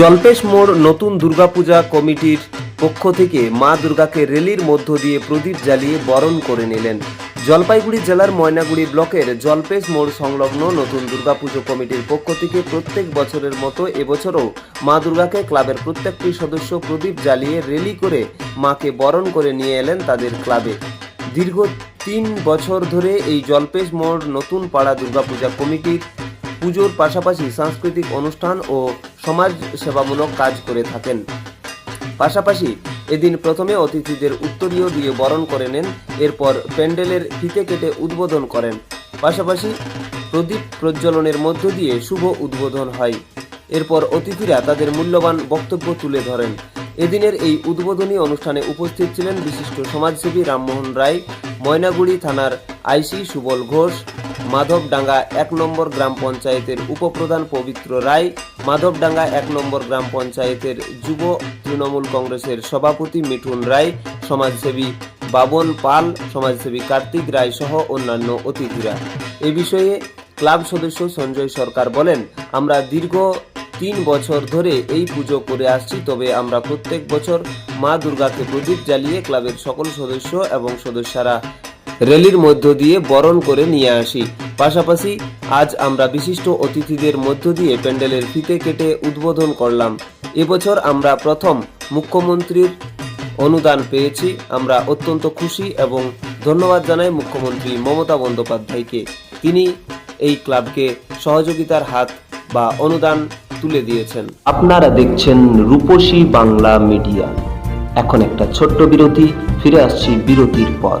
জল্পেশ মোড় নতুন দুর্গাপূজা কমিটির পক্ষ থেকে মা দুর্গাকে রেলির মধ্য দিয়ে প্রদীপ জ্বালিয়ে বরণ করে নিলেন। জলপাইগুড়ি জেলার ময়নাগুড়ি ব্লকের জলপেশ মোড় সংলগ্ন নতুন দুর্গাপুজো কমিটির পক্ষ থেকে প্রত্যেক বছরের মতো এবছরও মা দুর্গাকে ক্লাবের প্রত্যেকটি সদস্য প্রদীপ জ্বালিয়ে রেলি করে মাকে বরণ করে নিয়ে এলেন তাদের ক্লাবে। দীর্ঘ তিন বছর ধরে এই জলপেশ মোড় নতুন পাড়া দুর্গাপূজা কমিটির পুজোর পাশাপাশি সাংস্কৃতিক অনুষ্ঠান ও সমাজ সেবামূলক কাজ করে থাকেন। পাশাপাশি এদিন প্রথমে অতিথিদের উত্তরীয় দিয়ে বরণ করে নেন, এরপর প্যান্ডেলের ফিতে কেটে উদ্বোধন করেন। পাশাপাশি প্রদীপ প্রজ্বলনের মধ্য দিয়ে শুভ উদ্বোধন হয়। এরপর অতিথিরা তাদের মূল্যবান বক্তব্য তুলে ধরেন। এদিনের এই উদ্বোধনী অনুষ্ঠানে উপস্থিত ছিলেন বিশিষ্ট সমাজসেবী রামমোহন রায়, ময়নাগুড়ি থানার আইসি সুবল ঘোষ মাধবডাঙ্গা এক নম্বর গ্রাম পঞ্চায়েতের উপপ্রধান পবিত্র রায়, মাধবডাঙ্গা এক নম্বর গ্রাম পঞ্চায়েতের যুব তৃণমূল কংগ্রেসের সভাপতি মিঠুন রায়, সমাজসেবী বাবন পাল, সমাজসেবী কার্তিক রায় সহ অন্যান্য অতিথিরা। এ বিষয়ে ক্লাব সদস্য সঞ্জয় সরকার বলেন, আমরা দীর্ঘ তিন বছর ধরে এই পুজো করে আসছি, তবে আমরা প্রত্যেক বছর মা দুর্গাকে প্রদীপ জ্বালিয়ে ক্লাবের সকল সদস্য এবং সদস্যরা র্যালির মধ্য দিয়ে বরণ করে নিয়ে আসি। পাশাপাশি আজ আমরা বিশিষ্ট অতিথিদের মধ্য দিয়ে প্যান্ডেলের ফিতে কেটে উদ্বোধন করলাম। এবছর আমরা প্রথম মুখ্যমন্ত্রীর অনুদান পেয়েছি। আমরা অত্যন্ত খুশি এবং ধন্যবাদ জানাই মুখ্যমন্ত্রী মমতা বন্দ্যোপাধ্যায়কে। তিনি এই ক্লাবকে সহযোগিতার হাত বা অনুদান তুলে দিয়েছেন। আপনারা দেখছেন রূপসী বাংলা মিডিয়া। এখন একটা ছোট্ট বিরতি, ফিরে আসছি বিরতির পর।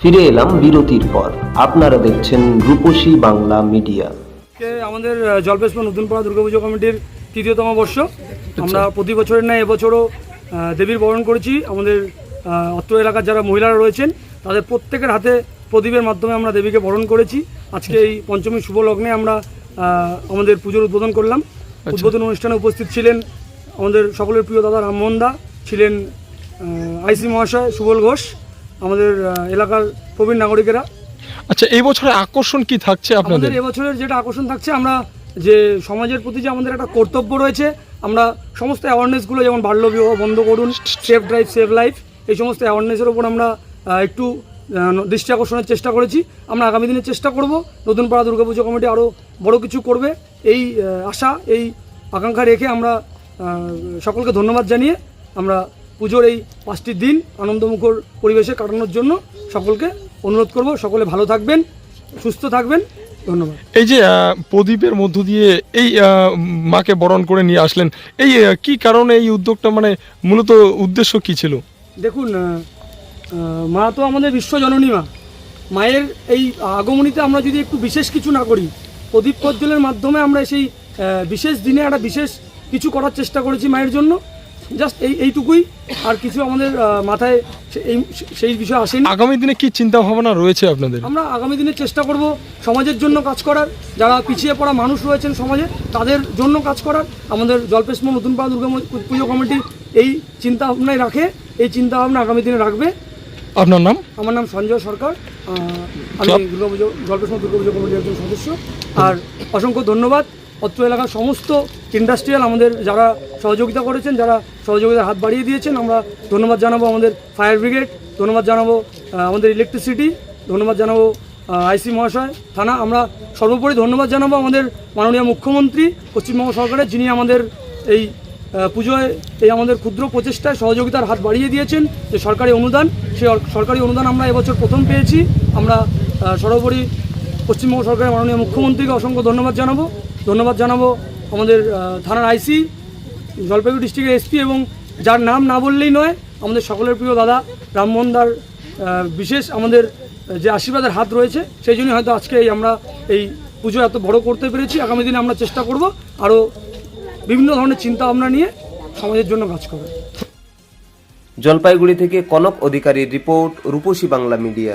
ফিরে এলাম বিরতির পর। আপনারা দেখছেন রূপসী বাংলা মিডিয়া। আমাদের আহ, জলপেশপুর নতুনপাড়া দুর্গাপুজো কমিটির তৃতীয়তম বর্ষ। আমরা প্রতি বছরের ন্যায় এবছরও দেবীর বরণ করেছি। আমাদের অত্র এলাকার যারা মহিলারা রয়েছেন তাদের প্রত্যেকের হাতে প্রদীপের মাধ্যমে আমরা দেবীকে বরণ করেছি। আজকে এই পঞ্চমী শুভ লগ্নে আমরা আমাদের পুজোর উদ্বোধন করলাম। উদ্বোধন অনুষ্ঠানে উপস্থিত ছিলেন আমাদের সকলের প্রিয় দাদা রামমোহন দা ছিলেন আইসি মহাশয় সুবল ঘোষ আমাদের এলাকার প্রবীণ নাগরিকেরা। আচ্ছা এই বছরে আকর্ষণ কি থাকছে আপনাদের? আমাদের এবছরের যেটা আকর্ষণ থাকছে আমরা যে সমাজের প্রতি যে আমাদের একটা কর্তব্য রয়েছে আমরা সমস্ত অ্যাওয়ারনেসগুলো যেমন বাল্যবিবাহ বন্ধ করুন সেফ ড্রাইভ সেভ লাইফ এই সমস্ত অ্যাওয়ারনেসের ওপর আমরা একটু দৃষ্টি আকর্ষণের চেষ্টা করেছি। আমরা আগামী দিনে চেষ্টা করব নতুন পাড়া দুর্গাপুজো কমিটি আরও বড় কিছু করবে। এই আশা এই আকাঙ্ক্ষা রেখে আমরা সকলকে ধন্যবাদ জানিয়ে আমরা পুজোর এই পাঁচটি দিন আনন্দমুখর পরিবেশে কাটানোর জন্য সকলকে অনুরোধ করব সকলে ভালো থাকবেন সুস্থ থাকবেন ধন্যবাদ। এই যে প্রদীপের মধ্য দিয়ে এই মাকে বরণ করে নিয়ে আসলেন এই কি কারণে এই উদ্যোগটা মানে মূলত উদ্দেশ্য কি ছিল? দেখুন মা তো আমাদের বিশ্বজননী মা। মায়ের এই আগমনীতে আমরা যদি একটু বিশেষ কিছু না করি প্রদীপ প্রজ্বলের মাধ্যমে আমরা সেই বিশেষ দিনে একটা বিশেষ কিছু করার চেষ্টা করেছি মায়ের জন্য। জাস্ট এই এইটুকুই। আর কিছু আমাদের মাথায় এই সেই বিষয় আসেনি। আগামী দিনে কি চিন্তা ভাবনা রয়েছে আপনাদের? আমরা আগামী দিনে চেষ্টা করব সমাজের জন্য কাজ করার। যারা পিছিয়ে পড়া মানুষ রয়েছেন সমাজে তাদের জন্য কাজ করার। আমাদের জলপেশমো নতুন পাড়া দুর্গা পুজো কমিটি এই চিন্তা ভাবনায় রাখে। এই চিন্তা ভাবনা আগামী দিনে রাখবে। আপনার নাম? আমার নাম সঞ্জয় সরকার। আমি দুর্গাপুজো জলপেশমো দুর্গাপুজো কমিটির একজন সদস্য। আর অসংখ্য ধন্যবাদ। অত্র এলাকার সমস্ত ইন্ডাস্ট্রিয়াল আমাদের যারা সহযোগিতা করেছেন, যারা সহযোগিতার হাত বাড়িয়ে দিয়েছেন, আমরা ধন্যবাদ জানাব আমাদের ফায়ার ব্রিগেড, ধন্যবাদ জানাব আমাদের ইলেকট্রিসিটি ধন্যবাদ জানাব আইসি মহাশয়, থানা। আমরা সর্বোপরি ধন্যবাদ জানাব আমাদের মাননীয় মুখ্যমন্ত্রী, পশ্চিমবঙ্গ সরকারের, যিনি আমাদের এই পুজোয় এই আমাদের ক্ষুদ্র প্রচেষ্টায় সহযোগিতার হাত বাড়িয়ে দিয়েছেন, যে সরকারি অনুদান সে সরকারি অনুদান আমরা এবছর প্রথম পেয়েছি। আমরা সর্বোপরি পশ্চিমবঙ্গ সরকারের মাননীয় মুখ্যমন্ত্রীকে অসংখ্য ধন্যবাদ জানাব। ধন্যবাদ জানাব আমাদের থানার আইসি, জলপাইগুড়ি ডিস্ট্রিক্টের এসপি এবং যার নাম না বললেই নয়, আমাদের সকলের প্রিয় দাদা রামমোহন দার বিশেষ আমাদের যে আশীর্বাদের হাত রয়েছে, সেই জন্যই হয়তো আজকে এই আমরা এই পুজো এত বড় করতে পেরেছি। আগামী দিনে আমরা চেষ্টা করব আরও বিভিন্ন ধরনের চিন্তা ভাবনা নিয়ে সমাজের জন্য কাজ করার। জলপাইগুড়ি থেকে কনক অধিকারীর রিপোর্ট, রূপসী বাংলা মিডিয়া।